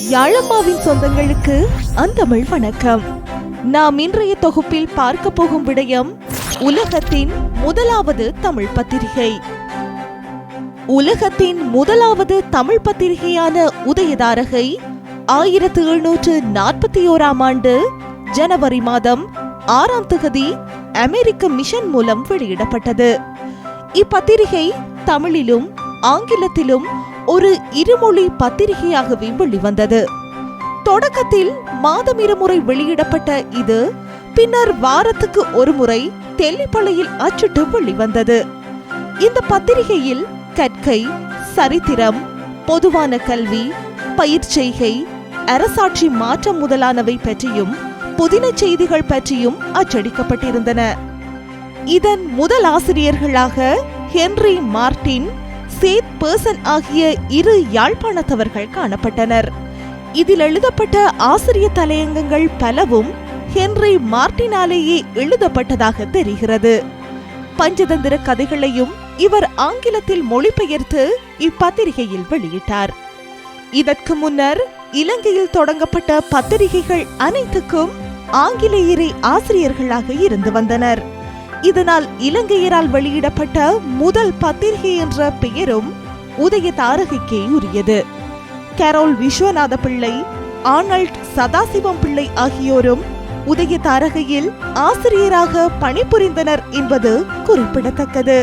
யாழம்மாவின் சொந்தங்களுக்கு அந்தமிழ் வணக்கம். நாம் இன்றைய தொகுப்பில் பார்க்க போகும் விடயம் உலகத்தின் முதலாவது தமிழ் பத்திரிகை. உலகத்தின் முதலாவது தமிழ் பத்திரிகையான உதயதாரகை ஆயிரத்து எழுநூற்று நாற்பத்தி ஓராம் ஆண்டு ஜனவரி மாதம் ஆறாம் தொகுதி அமெரிக்க மிஷன் மூலம் வெளியிடப்பட்டது. இப்பத்திரிகை தமிழிலும் ஆங்கிலத்திலும் ஒரு இருமொழி பத்திரிகையாகவே வெளிவந்தது தொடக்கத்தில் மாதம் இருமுறை வெளியிடப்பட்ட இது பின்னர் வாரத்துக்கு ஒருமுறை தெல்லிப்பள்ளியில் அச்சிட்டு வெளிவந்தது இந்த பத்திரிகையில் கற்கை சரித்திரம் பொதுவான கல்வி பயிர்ச்செய்கை அரசாட்சி மாற்றம் முதலானவை பற்றியும் புதின செய்திகள் பற்றியும் அச்சடிக்கப்பட்டிருந்தன. இதன் முதல் ஆசிரியர்களாக ஹென்றி மார்டின் சேத் பர்சன் ஆகிய இரு யாழ்ப்பாணத்தவர்கள் காணப்பட்டனர். இதில் எழுதப்பட்ட ஆசிரிய தலையங்கங்கள் பலவும் ஹென்றி மார்டினாலேயே எழுதப்பட்டதாக தெரிகிறது. பஞ்சதந்திர கதைகளையும் இவர் ஆங்கிலத்தில் மொழிபெயர்த்து இப்பத்திரிகையில் வெளியிட்டார். இதற்கு முன்னர் இலங்கையில் தொடங்கப்பட்ட பத்திரிகைகள் அனைத்துக்கும் ஆங்கிலேயரை ஆசிரியர்களாக இருந்து வந்தனர். இதனால் இலங்கையரால் வெளியிடப்பட்ட முதல் பத்திரிகை என்ற பெயரும் உதய தாரகைக்கே உரியது. கரோல் விஸ்வநாத பிள்ளை ஆனல்ட் சதாசிவம் பிள்ளை ஆகியோரும் உதய தாரகையில் ஆசிரியராக பணிபுரிந்தனர் என்பது குறிப்பிடத்தக்கது.